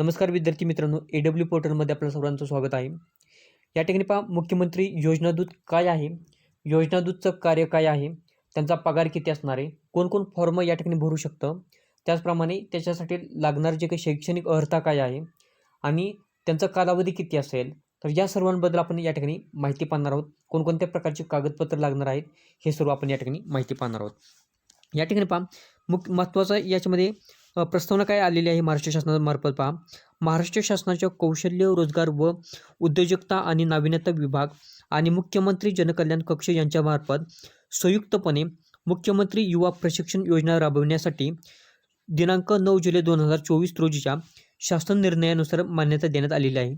नमस्कार विद्यार्थी मित्रांनो ए डब्ल्यू पोर्टलमध्ये आपलं सर्वांचं स्वागत आहे. या ठिकाणी पहा मुख्यमंत्री योजनादूत काय आहे? योजनादूतचं कार्य काय आहे? त्यांचा पगार किती असणार आहे? कोणकोण फॉर्म या ठिकाणी भरू शकतं? त्याचप्रमाणे त्याच्यासाठी लागणार जे काही शैक्षणिक अर्हता काय आहे? आणि त्यांचा कालावधी किती असेल? तर या सर्वांबद्दल आपण या ठिकाणी माहिती पाहणार आहोत. कोणकोणत्या प्रकारचे कागदपत्र लागणार आहेत? हे सर्व आपण या ठिकाणी माहिती पाहणार आहोत. या ठिकाणी पहा मुख्य महत्त्वाचं याच्यामध्ये प्रस्तावना काय आलेली आहे महाराष्ट्र शासनामार्फत पहा. महाराष्ट्र शासनाच्या कौशल्य रोजगार व उद्योजकता आणि नाविन्यता विभाग आणि मुख्यमंत्री जनकल्याण कक्ष यांच्यामार्फत संयुक्तपणे मुख्यमंत्री युवा प्रशिक्षण योजना राबविण्यासाठी दिनांक नऊ जुलै दोन हजार चोवीस रोजीच्या शासन निर्णयानुसार मान्यता देण्यात आलेली आहे.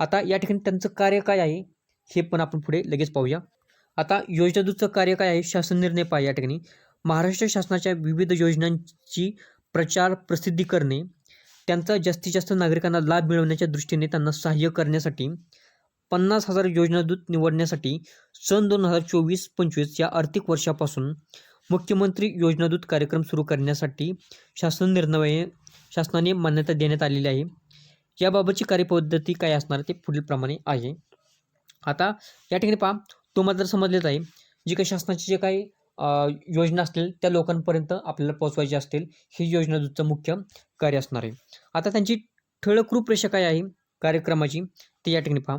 आता या ठिकाणी त्यांचं कार्य काय आहे हे पण आपण पुढे लगेच पाहूया. आता योजनादूतचं कार्य काय आहे शासन निर्णय पहा या ठिकाणी. महाराष्ट्र शासनाच्या विविध योजनांची प्रचार प्रसिद्धी करणे त्यांचा जास्तीत जास्त नागरिकांना लाभ मिळवण्याच्या दृष्टीने त्यांना सहाय्य करण्यासाठी पन्नास हजार योजनादूत निवडण्यासाठी सन दोन हजार चोवीस पंचवीस या आर्थिक वर्षापासून मुख्यमंत्री योजनादूत कार्यक्रम सुरू करण्यासाठी शासन निर्णय शासनाने मान्यता देण्यात आलेली आहे. याबाबतची कार्यपद्धती काय असणार ते पुढीलप्रमाणे आहे. आता या ठिकाणी पहा तुम्हाला जर समजलेच आहे जी काही शासनाची जे काही योजना असतील त्या लोकांपर्यंत आपल्याला पोहोचवायची असतील ही योजनादूतचं मुख्य कार्य असणार आहे. आता त्यांची ठळक रूपरेषा काय आहे? कार्यक्रमाची ते या ठिकाणी पहा.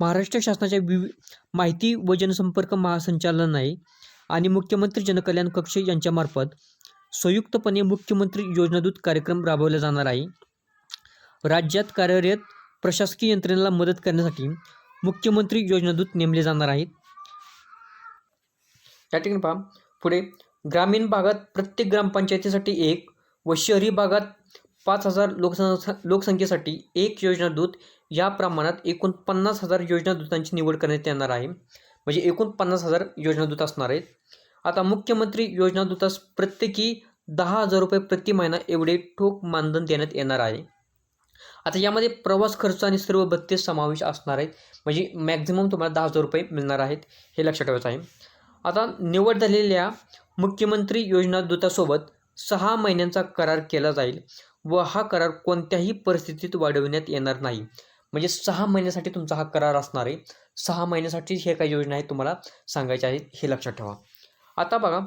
महाराष्ट्र शासनाच्या विवि माहिती व जनसंपर्क महासंचालनालय आणि मुख्यमंत्री जनकल्याण कक्ष यांच्यामार्फत संयुक्तपणे मुख्यमंत्री योजनादूत कार्यक्रम राबवला जाणार आहे. राज्यात कार्यरत प्रशासकीय यंत्रणेला मदत करण्यासाठी मुख्यमंत्री योजनादूत नेमले जाणार आहेत. या ठिकाणी पहा. पुढे ग्रामीण भागात प्रत्येक ग्रामपंचायतीसाठी एक व शहरी भागात पाच हजार लोकसंख्या लोकसंख्येसाठी एक योजना दूत. या प्रमाणात एकूण पन्नास हजार योजना दूतांची निवड करण्यात येणार आहे. म्हणजे एकूण पन्नास हजार योजना दूत असणार आहेत. आता मुख्यमंत्री योजना दूतास प्रत्येकी दहा हजार रुपये प्रति महिना एवढे ठोक मानधन देण्यात येणार आहे. आता यामध्ये प्रवास खर्च आणि सर्व भत्ते समावेश असणार आहेत. म्हणजे मॅक्झिमम तुम्हाला दहा हजार रुपये मिळणार आहेत हे लक्षात ठेवायचं आहे. आता निवड झालेल्या मुख्यमंत्री योजना दूतासोबत सहा महिन्यांचा करार केला जाईल व हा करार कोणत्याही परिस्थितीत वाढविण्यात येणार नाही. म्हणजे सहा महिन्यासाठी तुमचा हा करार असणार आहे. सहा महिन्यासाठी हे काही योजना आहेत तुम्हाला सांगायच्या आहेत हे लक्षात ठेवा. आता बघा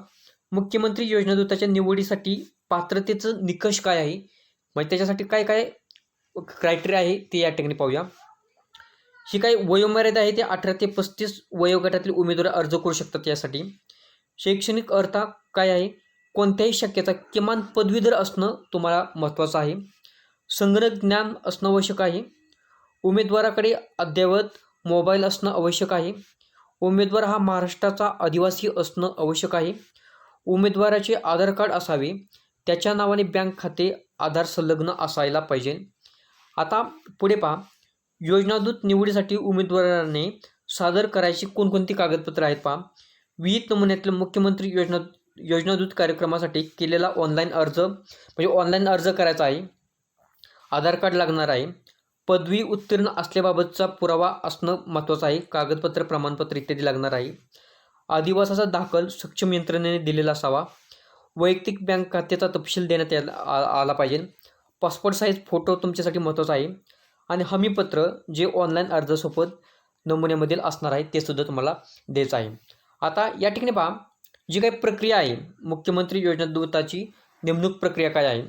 मुख्यमंत्री योजना दूताच्या निवडीसाठी पात्रतेचं निकष काय आहे? म्हणजे त्याच्यासाठी काय काय क्रायटेरिया आहे ते या ठिकाणी पाहूया. ही काही वयोमर्यादा आहे ते अठरा ते पस्तीस वयोगटातील उमेदवार अर्ज करू शकतात यासाठी. शैक्षणिक अर्थ काय आहे? कोणत्याही शक्यता किमान पदवीधर असणं तुम्हाला महत्त्वाचं आहे. संगणक ज्ञान असणं आवश्यक आहे. उमेदवाराकडे अद्ययावत मोबाईल असणं आवश्यक आहे. उमेदवार हा महाराष्ट्राचा आदिवासी असणं आवश्यक आहे. उमेदवाराचे आधार कार्ड असावे. त्याच्या नावाने बँक खाते आधार संलग्न असायला पाहिजे. आता पुढे पहा. योजनादूत निवडीसाठी उमेदवाराने सादर करायची कोणकोणती कागदपत्रं आहेत पहा. विहित नमुन्यातील मुख्यमंत्री योजना योजनादूत कार्यक्रमासाठी केलेला ऑनलाईन अर्ज म्हणजे ऑनलाईन अर्ज करायचा आहे. आधार कार्ड लागणार आहे. पदवी उत्तीर्ण असल्याबाबतचा पुरावा असणं महत्त्वाचं आहे. कागदपत्र प्रमाणपत्र इत्यादी लागणार आहे. आदिवासाचा दाखल सक्षम यंत्रणेने दिलेला असावा वैयक्तिक बँक खात्याचा तपशील देण्यात आ- आला पाहिजे. पासपोर्ट साईज फोटो तुमच्यासाठी महत्त्वाचा आहे. आणि हमीपत्र जे ऑनलाईन अर्जासोबत नमुन्यामधील असणार आहे ते सुद्धा तुम्हाला द्यायचं आहे. आता या ठिकाणी पहा जी काही प्रक्रिया आहे मुख्यमंत्री योजना दूताची नेमणूक प्रक्रिया काय आहे?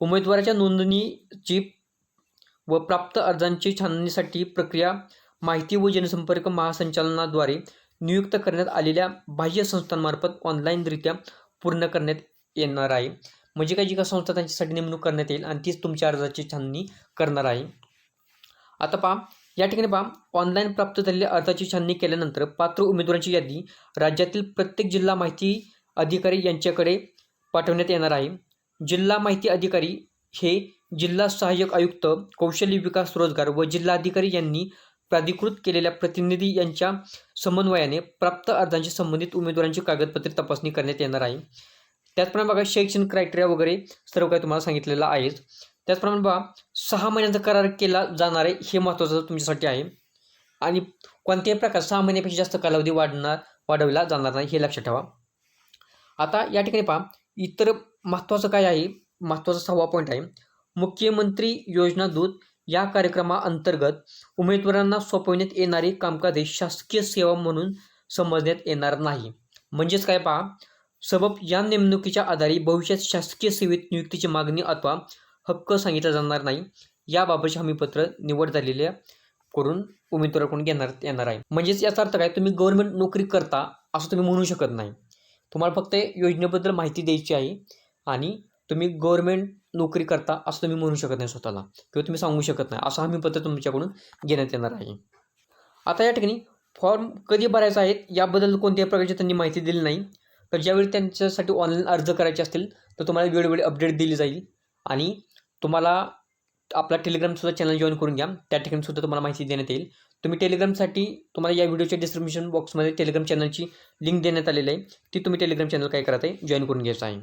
उमेदवाराच्या नोंदणीची व प्राप्त अर्जांची छाननीसाठी प्रक्रिया माहिती व जनसंपर्क महासंचालनाद्वारे नियुक्त करण्यात आलेल्या बाह्य संस्थांमार्फत ऑनलाईनरित्या पूर्ण करण्यात येणार आहे. म्हणजे काही जी काही संस्था त्यांच्यासाठी नेमणूक करण्यात येईल आणि तीच तुमच्या अर्जाची छाननी करणार आहे. आता पहा या ठिकाणी पहा ऑनलाईन प्राप्त झालेल्या अर्जाची छाननी केल्यानंतर पात्र उमेदवारांची यादी राज्यातील प्रत्येक जिल्हा माहिती अधिकारी यांच्याकडे पाठवण्यात येणार आहे. जिल्हा माहिती अधिकारी हे जिल्हा सहाय्यक आयुक्त कौशल्य विकास रोजगार व जिल्हाधिकारी यांनी प्राधिकृत केलेल्या प्रतिनिधी यांच्या समन्वयाने प्राप्त अर्जांशी संबंधित उमेदवारांची कागदपत्रे तपासणी करण्यात येणार आहे. त्याचप्रमाणे बघा शैक्षणिक क्रायटेरिया वगैरे सर्व काही तुम्हाला सांगितलेलं आहेच त्याचप्रमाणे बघा सहा महिन्यांचा करार केला जाणार आहे हे महत्त्वाचं तुमच्यासाठी आहे. आणि कोणत्याही प्रकार सहा महिन्यापेक्षा जास्त कालावधी वाढणार वाढवला जाणार नाही हे लक्षात ठेवा. आता या ठिकाणी पहा इतर महत्त्वाचं काय आहे? महत्त्वाचा सहावा पॉईंट आहे. मुख्यमंत्री योजना दूत या कार्यक्रमाअंतर्गत उमेदवारांना सोपवण्यात येणारी कामकाजे शासकीय सेवा म्हणून समजण्यात येणार नाही. म्हणजेच काय पहा सबब या नेमणुकीच्या आधारे भविष्यात शासकीय सेवेत नियुक्तीची मागणी अथवा हक्क सांगितला जाणार नाही याबाबतचे हमीपत्र निवड झालेल्या करून उमेदवाराकडून घेणार येणार आहे. म्हणजेच याचा अर्थ काय? तुम्ही गव्हर्नमेंट नोकरी करता असं तुम्ही म्हणू शकत नाही. तुम्हाला फक्त योजनेबद्दल माहिती द्यायची आहे आणि तुम्ही गव्हर्नमेंट नोकरी करता असं तुम्ही म्हणू शकत नाही स्वतःला किंवा तुम्ही सांगू शकत नाही असं हमीपत्र तुमच्याकडून घेण्यात येणार आहे. आता या ठिकाणी फॉर्म कधी भरायचा आहे? याबद्दल कोणत्याही प्रकारची त्यांनी माहिती दिली नाही. तर ज्यावेळी त्यांच्यासाठी ऑनलाईन अर्ज करायचे असतील तर तुम्हाला वेळोवेळी अपडेट दिली जाईल. आणि तुम्हाला आपला टेलिग्रामसुद्धा चॅनल जॉईन करून घ्या. त्या ठिकाणीसुद्धा तुम्हाला माहिती देण्यात येईल. तुम्ही टेलिग्रामसाठी तुम्हाला या व्हिडिओच्या डिस्क्रिप्शन बॉक्समध्ये टेलिग्राम चॅनलची लिंक देण्यात आलेली आहे. ती तुम्ही टेलिग्राम चॅनल काय करत आहे जॉईन करून घ्यायचं आहे.